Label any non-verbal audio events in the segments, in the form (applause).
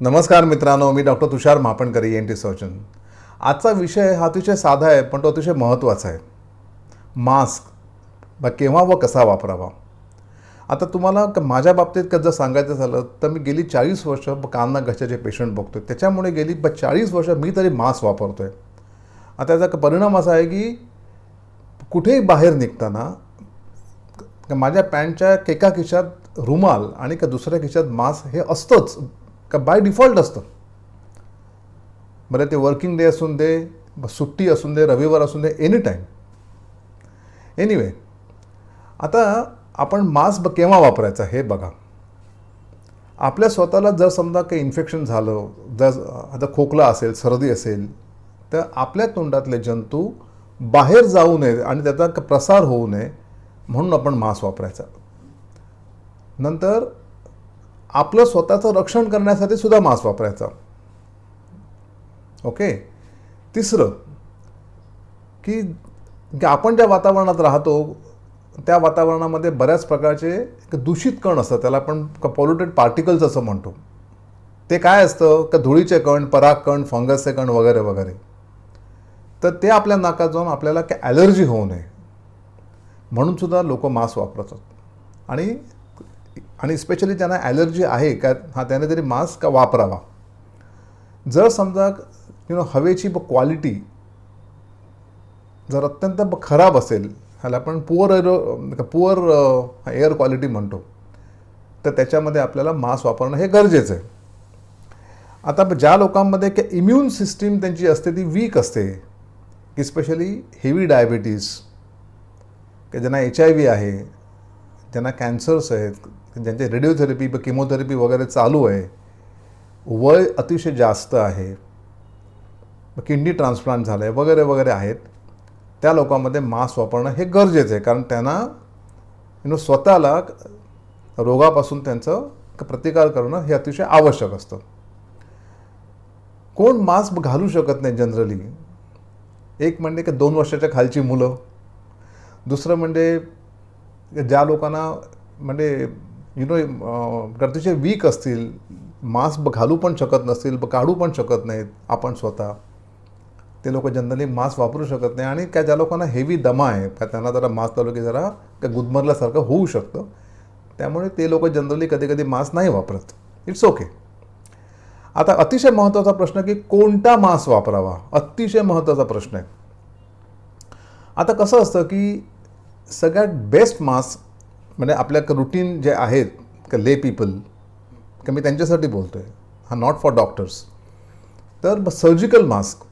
नमस्कार मित्रांनो मी doctor Tushar Mahapankar N T surgeon. आजचा विषय हा अतिशय साधा आहे पण तो अतिशय महत्त्वाचा आहे. मास्क. बा केव्हा व कसा वापरावा? आता तुम्हाला माझ्या बाबतीत का जर सांगायचं झालं तर मी गेली चाळीस वर्ष ब- घशाचे पेशंट बघतोय त्याच्यामुळे गेली ब चाळीस वर्ष मी तरी मास्क वापरतो आहे आता त्याचा परिणाम असा आहे की कुठेही बाहेर निघताना माझ्या पॅन्टच्या एका खिशात रुमाल आणि का दुसऱ्या खिशात मास्क हे असतंच. का बाय डिफॉल्ट असतं. बरं ते वर्किंग डे असून दे सुट्टी असून दे रविवार असून दे एनी टाईम एनिवे आता आपण मास्क केव्हा वापरायचा हे बघा. आपल्या स्वतःला जर समजा काही इन्फेक्शन झालं जर आता खोकला असेल सर्दी असेल तर आपल्या तोंडातले जंतू बाहेर जाऊ नये आणि त्याचा प्रसार होऊ नये म्हणून आपण मास्क वापरायचा. नंतर आपलं स्वतःचं रक्षण करण्यासाठी सुद्धा मास्क वापरायचा. ओके? तिसरं की आपण ज्या वातावरणात राहतो त्या वातावरणामध्ये बऱ्याच प्रकारचे एक दूषित कण असतात. त्याला आपण पॉल्युटेड पार्टिकल्स असं म्हणतो. ते काय असतं? का धुळीचे कण पराग कण फंगसचे कण वगैरे वगैरे. तर ते आपल्या नाकात जाऊन आपल्याला काय ॲलर्जी होऊ नये. म्हणून सुद्धा लोक मास्क वापरतात. आणि आणि स्पेशली ज्यांना ॲलर्जी आहे का हा त्याने तरी मास्क का वापरावा? जर समजा यु नो हवेची क्वालिटी जर अत्यंत खराब असेल ह्याला आपण poor air poor air quality म्हणतो तर त्याच्यामध्ये आपल्याला मास्क वापरणं हे गरजेचं आहे. आता ज्या लोकांमध्ये की इम्युन सिस्टीम त्यांची असते ती वीक असते की स्पेशली हेवी डायबिटीज की ज्यांना एच आय व्ही आहे ज्यांना कॅन्सर्स आहेत ज्यांचे रेडिओथेरपी किमोथेरपी वगैरे चालू आहे वय अतिशय जास्त आहे किडनी ट्रान्सप्लांट झालं आहे वगैरे वगैरे आहेत त्या लोकांमध्ये मास्क वापरणं हे गरजेचं आहे. कारण त्यांना यु नो स्वतःला रोगापासून त्यांचं प्रतिकार करणं हे अतिशय आवश्यक असतं. कोण मास्क घालू शकत नाही जनरली एक म्हणजे की दोन वर्षाच्या खालची मुलं. दुसरं म्हणजे ज्या लोकांना म्हणजे यु नो गरजेचे वीक असतील मास्क घालू पण शकत नसतील काढू पण शकत नाहीत आपण स्वतः. ते लोक जनरली मास्क वापरू शकत नाही आणि काय ज्या लोकांना हेवी दमा आहे का त्यांना जरा मास्क लावलं की जरा काय गुदमरल्यासारखं होऊ शकतं. त्यामुळे ते लोक जनरली कधी कधी मास्क नाही वापरत. इट्स ओके आता अतिशय महत्त्वाचा प्रश्न की कोणता मास्क वापरावा? अतिशय महत्त्वाचा प्रश्न आहे. आता कसं असतं की सगळ्यात बेस्ट मास्क म्हणजे आपल्या रुटीन जे आहेत का ले पीपल का मी त्यांच्यासाठी बोलतो आहे हा नॉट फॉर डॉक्टर्स तर सर्जिकल मास्क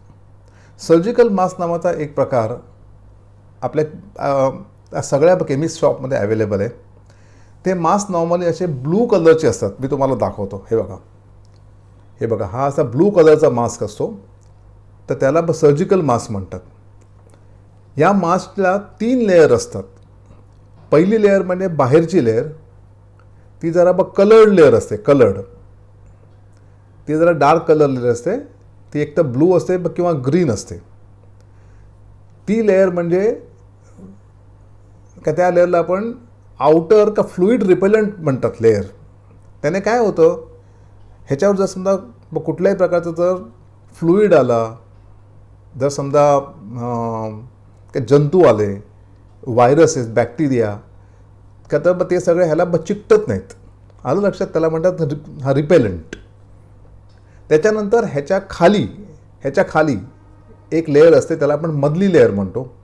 सर्जिकल मास्क नावाचा एक प्रकार आपल्या सगळ्या केमिस्ट शॉपमध्ये अवेलेबल आहे. ते मास्क नॉर्मली असे ब्लू कलरचे असतात. मी तुम्हाला दाखवतो. हे बघा. हे बघा. हा असा ब्लू कलरचा मास्क असतो. तर त्याला सर्जिकल मास्क म्हणतात. या मास्कला तीन लेअर असतात. पहिली लेअर म्हणजे बाहेरची लेअर ती जरा बघ कलर्ड लेअर असते कलर्ड ती जरा डार्क कलर लेअर असते ती एक तर ब्लू असते किंवा ग्रीन असते. ती लेअर म्हणजे का त्या लेअरला आपण आउटर का फ्लुईड रिपेलंट म्हणतात लेअर त्याने काय होतं? ह्याच्यावर जर समजा कुठल्याही प्रकारचं जर फ्लुईड आला जर समजा जंतू आले व्हायरसेस बॅक्टेरिया का तर मग ते सगळे ह्याला ब- चिकटत नाहीत. आलं लक्षात? त्याला म्हणतात रि- हा रिपेलंट त्याच्यानंतर ह्याच्या खाली ह्याच्या खाली एक लेअर असते त्याला आपण मधली लेअर म्हणतो.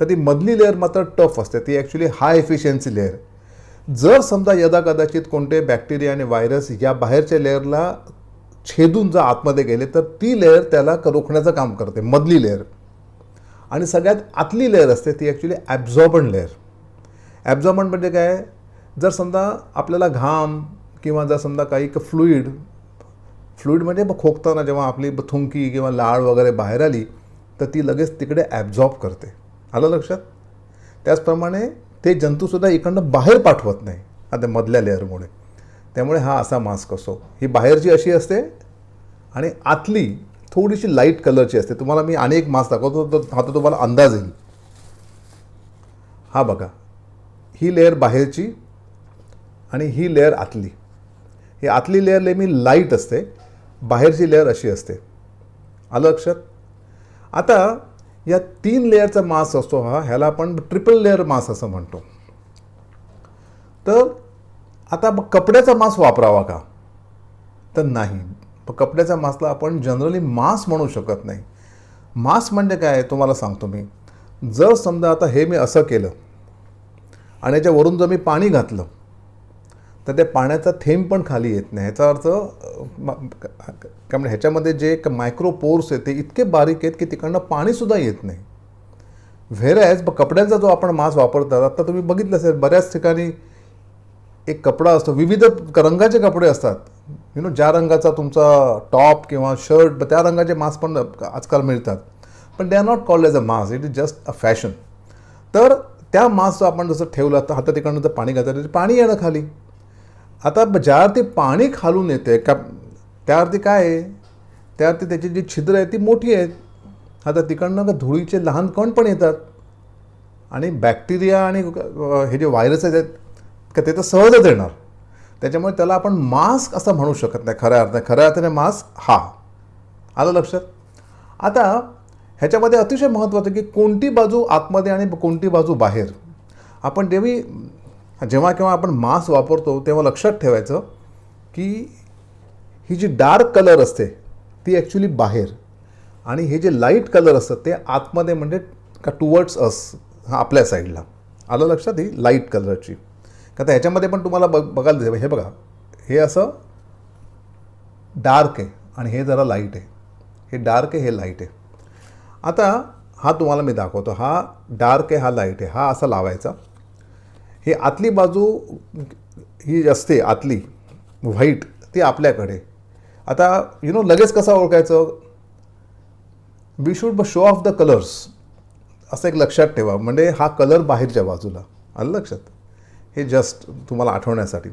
तर ती मधली लेअर मात्र टफ असते. ती ॲक्च्युली हाय एफिशियन्सी लेअर जर समजा यदा कदाचित कोणते बॅक्टेरिया आणि व्हायरस या बाहेरच्या लेअरला छेदून जर आतमध्ये गेले तर ती लेअर त्याला रोखण्याचं काम करते मधली लेअर आणि सगळ्यात आतली लेअर असते ती ॲक्च्युली ॲब्झॉर्बंट लेअर ॲब्झॉर्बंट म्हणजे काय? जर समजा आपल्याला घाम किंवा जर समजा काही फ्लुईड फ्लुईड म्हणजे मग खोकताना जेव्हा आपली थुंकी किंवा लाळ वगैरे बाहेर आली तर ती लगेच तिकडे ॲब्झॉर्ब करते. आलं लक्षात? त्याचप्रमाणे ते जंतूसुद्धा इकडनं बाहेर पाठवत नाही आता मधल्या लेअरमुळे त्यामुळे हा असा मास्क असो ही बाहेरची अशी असते आणि आतली थोडीशी लाइट कलरची असते. तुम्हाला मी अनेक मास्क दाखवतो तर हा तर तुम्हाला अंदाज येईल. हा बघा. ही लेअर बाहेरची आणि ही लेअर आतली. ही आतली लेअर नेहमी लाइट असते. बाहेरची लेअर अशी असते. आलं लक्षात? आता या तीन लेअरचा मास असतो हा ह्याला आपण ट्रिपल लेअर मास असं म्हणतो. तर आता कपड्याचा मास वापरावा का? तर नाही. कपड्याचा मासला आपण जनरली मास म्हणू शकत नाही. मास म्हणजे काय आहे तुम्हाला सांगतो मी. जर समजा आता हे मी असं केलं आणि याच्यावरून जर मी पाणी घातलं तर त्या पाण्याचा थेंब पण खाली येत नाही. ह्याचा अर्थ काय म्हणजे ह्याच्यामध्ये जे मायक्रो पोर्स आहेत ते इतके बारीक आहेत की तिकडनं पाणीसुद्धा येत नाही. व्हेरॅज कपड्यांचा जो आपण मास वापरतात आता तुम्ही बघितलं असेल बऱ्याच ठिकाणी एक कपडा असतो विविध रंगाचे कपडे असतात. यु नो ज्या रंगाचा तुमचा टॉप किंवा शर्ट त्या रंगाचे मास्क पण आजकाल मिळतात. पण they are not called as a mask it is just a fashion तर त्या मास्कचं आपण जसं ठेवलं तर हातात तिकडनं जर पाणी घातलं तर पाणी येणं खाली. आता ज्यावरती पाणी खालून येते का त्यावरती काय आहे? त्यावरती त्याची जी छिद्र आहे ती मोठी आहेत. आता तिकडनं का धुळीचे लहान कण पण येतात. आणि बॅक्टेरिया आणि हे जे व्हायरस आहेत का ते तर सहजच येणार. त्याच्यामुळे त्याला आपण मास्क असं म्हणू शकत नाही खऱ्या अर्थाने. खऱ्या अर्थाने मास्क हा. आलं लक्षात? आता ह्याच्यामध्ये अतिशय महत्त्वाचं की कोणती बाजू आतमध्ये आणि कोणती बाजू बाहेर. आपण जेव्हा जेव्हा केव्हा आपण मास्क वापरतो तेव्हा लक्षात ठेवायचं की ही जी डार्क कलर असते ती ॲक्च्युली बाहेर. आणि हे जे लाइट कलर असतात ते आतमध्ये म्हणजे का टुवर्ड्स अस आपल्या साईडला आलं लक्षात ही? लाइट कलरची. का तर ह्याच्यामध्ये पण तुम्हाला बघ बघायला दिसेल हे बघा. हे असं डार्क आहे आणि हे जरा लाइट आहे. हे डार्क आहे हे लाइट आहे. आता हा तुम्हाला मी दाखवतो. हा डार्क आहे हा लाइट आहे. हा असा लावायचा. हे आतली बाजू ही असते आतली व्हाईट ती आपल्याकडे. आता यु नो लगेच कसा ओळखायचं? We should show off the colours असं एक लक्षात ठेवा. म्हणजे हा कलर बाहेरच्या बाजूला. आलं लक्षात? हे जस्ट तुम्हाला आठवण्यासाठी.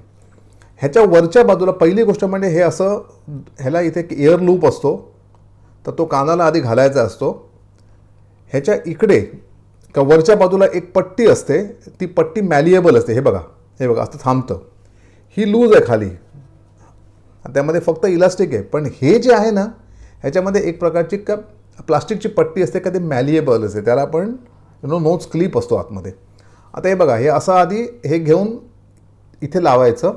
ह्याच्या वरच्या बाजूला पहिली गोष्ट म्हणजे हे असं ह्याला इथे एक एअर लूप असतो. तर तो कानाला आधी घालायचा असतो. ह्याच्या इकडे का वरच्या बाजूला एक पट्टी असते ती पट्टी मॅलिएबल असते. हे बघा हे बघा असं थांबतं. ही लूज आहे खाली. त्यामध्ये फक्त इलास्टिक आहे. पण हे जे आहे ना ह्याच्यामध्ये एक प्रकारची का प्लास्टिकची पट्टी असते का ते मॅलिएबल असते. त्याला आपण यु नो नोच क्लिप असतो आतमध्ये. आता हे बघा हे असं आधी हे घेऊन इथे लावायचं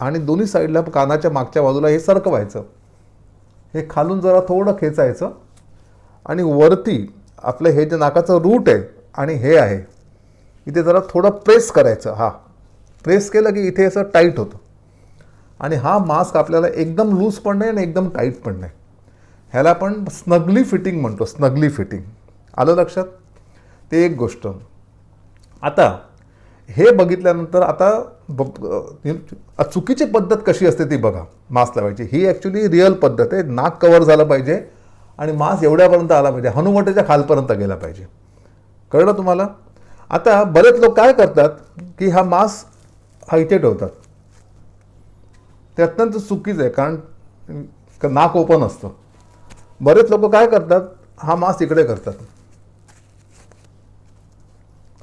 आणि दोन्ही साईडला कानाच्या मागच्या बाजूला हे सरकवायचं. हे खालून जरा थोडं खेचायचं आणि वरती आपलं हे जे नाकाचं रूट आहे आणि हे आहे इथे जरा थोडं प्रेस करायचं. हा प्रेस केलं की इथे असं टाईट होतं. आणि हा मास्क आपल्याला एकदम लूज पण नाही आणि एकदम टाईट पण नाही. ह्याला आपण स्नगली फिटिंग म्हणतो स्नगली फिटिंग. आलं लक्षात? ते एक गोष्ट. आता हे बघितल्यानंतर आता ब- चुकीची पद्धत कशी असते ती बघा मास्क लावायची. ही ॲक्च्युली रिअल पद्धत आहे. नाक कवर झालं पाहिजे आणि मास्क एवढ्यापर्यंत आला पाहिजे. हनुवटीच्या खालपर्यंत गेला पाहिजे. कळलं तुम्हाला? आता बरेच लोक काय करतात की हा मास्क हा इथे ठेवतात. ते अत्यंत चुकीचं आहे कारण नाक ओपन असतं. बरेच लोक काय करतात? हा मास्क इकडे करतात.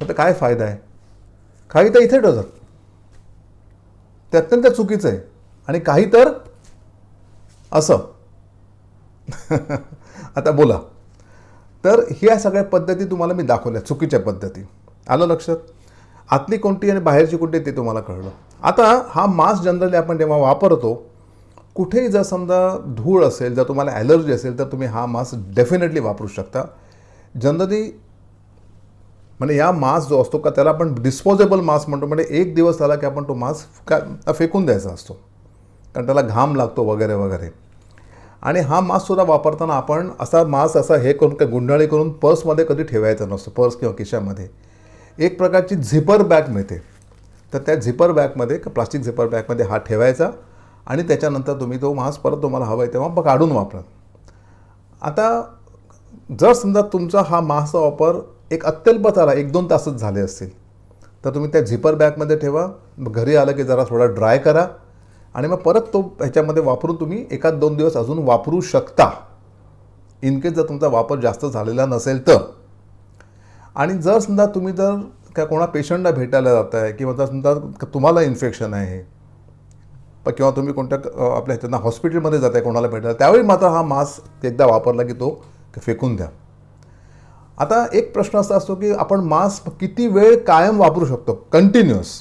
आता काय फायदा आहे? काही तर इथे ठेवतात ते अत्यंत चुकीचं आहे. आणि काही तर असं. (laughs) आता बोला. तर ह्या सगळ्या पद्धती तुम्हाला मी दाखवल्या चुकीच्या पद्धती. आलं लक्षात? आतली कोणती आणि बाहेरची कोणती ते तुम्हाला कळलं. आता हा मास्क जनरली आपण जेव्हा वापरतो कुठेही जर समजा धूळ असेल जर तुम्हाला ॲलर्जी असेल तर तुम्ही हा मास्क डेफिनेटली वापरू शकता. जनरली म्हणजे या मास्क जो असतो का त्याला आपण डिस्पोजेबल मास्क म्हणतो. म्हणजे एक दिवस झाला की आपण तो मास्क का फेकून द्यायचा असतो. कारण त्याला घाम लागतो वगैरे वगैरे. आणि हा मास्कसुद्धा वापरताना आपण असा मास्क असा हे करून काय गुंडाळी करून पर्समध्ये कधी ठेवायचा नसतो. पर्स किंवा खिशामध्ये. एक प्रकारची झिपर बॅग मिळते. तर त्या झिपर बॅगमध्ये प्लास्टिक झिपर बॅगमध्ये हा ठेवायचा आणि त्याच्यानंतर तुम्ही तो मास्क परत तुम्हाला हवा आहे तेव्हा काढून वापरा. आता जर समजा तुमचा हा मास्कचा वापर एक अत्यल्प झाला एक दोन तासच झाले असतील. तर तुम्ही त्या झिपर बॅगमध्ये ठेवा मग घरी आलं की जरा थोडा ड्राय करा आणि मग परत तो ह्याच्यामध्ये वापरून तुम्ही एखाद दोन दिवस अजून वापरू शकता. इन केस जर तुमचा वापर जास्त झालेला नसेल तर. आणि जर समजा तुम्ही जर त्या कोणा पेशंटला भेटायला जात आहे किंवा जर समजा तुम्हाला इन्फेक्शन आहे किंवा तुम्ही कोणत्या आपल्या ह्याच्यानं हॉस्पिटलमध्ये जात आहे कोणाला भेटायला त्यावेळी मात्र हा मास्क एकदा वापरला की तो फेकून द्या. आता एक प्रश्न असा असतो की आपण मास्क किती वेळ कायम वापरू शकतो? कंटिन्युअस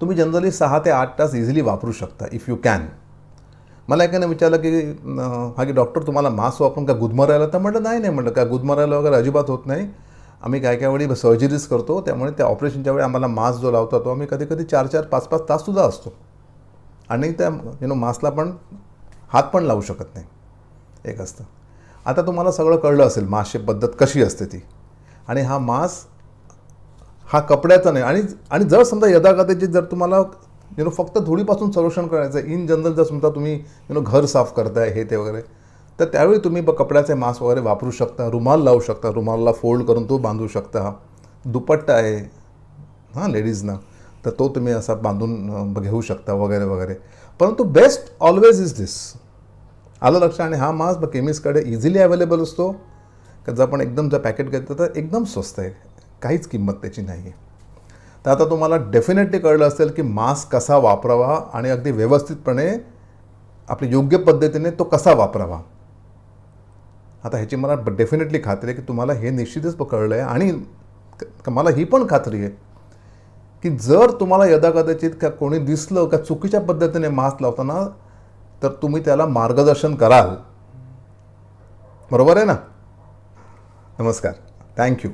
तुम्ही जनरली सहा ते आठ तास इझिली वापरू शकता इफ यू कॅन मला एकाने विचारलं की हा की डॉक्टर तुम्हाला मास्क वापरून का गुदमरायला? तर म्हटलं नाही नाही म्हटलं काय गुदमरायला वगैरे अजिबात होत नाही. आम्ही काय काय वेळी सर्जरीज करतो त्यामुळे त्या ऑपरेशनच्या वेळी आम्हाला मास्क जो लावतो तो आम्ही कधी कधी चार चार पाच पाच ताससुद्धा असतो. आणि त्या यु नो मास्कला पण हात पण लावू शकत नाही. एक असतं. आता तुम्हाला सगळं कळलं असेल मास्कची पद्धत कशी असते ती. आणि हा मास हा कपड्याचा नाही आणि आणि जर समजा यदाकदाचित जर तुम्हाला यु नो फक्त धुळीपासून संरक्षण करायचं आहे इन जनरल जर समजा तुम्ही यु नो घर साफ करताय हे ते वगैरे तर त्यावेळी तुम्ही ब कपड्याचे मास्क वगैरे वापरू शकता रुमाल लावू शकता रुमालला फोल्ड करून तो बांधू शकता. दुपट्टा आहे हां लेडीजना तर तो तुम्ही असा बांधून घेऊ शकता वगैरे वगैरे. परंतु बेस्ट ऑलवेज इज दिस आलं लक्ष आणि हा मास्क केमिस्टकडे इझिली अवेलेबल असतो. का जर आपण एकदम जर पॅकेट घेतलं तर एकदम स्वस्त आहे. काहीच किंमत त्याची नाही आहे तर आता तुम्हाला डेफिनेटली कळलं असेल की मास्क कसा वापरावा आणि अगदी व्यवस्थितपणे आपली योग्य पद्धतीने तो कसा वापरावा. आता ह्याची मला डेफिनेटली खात्री आहे की तुम्हाला हे निश्चितच कळलं आहे आणि मला ही पण खात्री आहे की जर तुम्हाला यदाकदाचित का कोणी दिसलं का चुकीच्या पद्धतीने मास्क लावताना तर तुम्ही त्याला मार्गदर्शन कराल. बरोबर आहे ना? नमस्कार. थँक्यू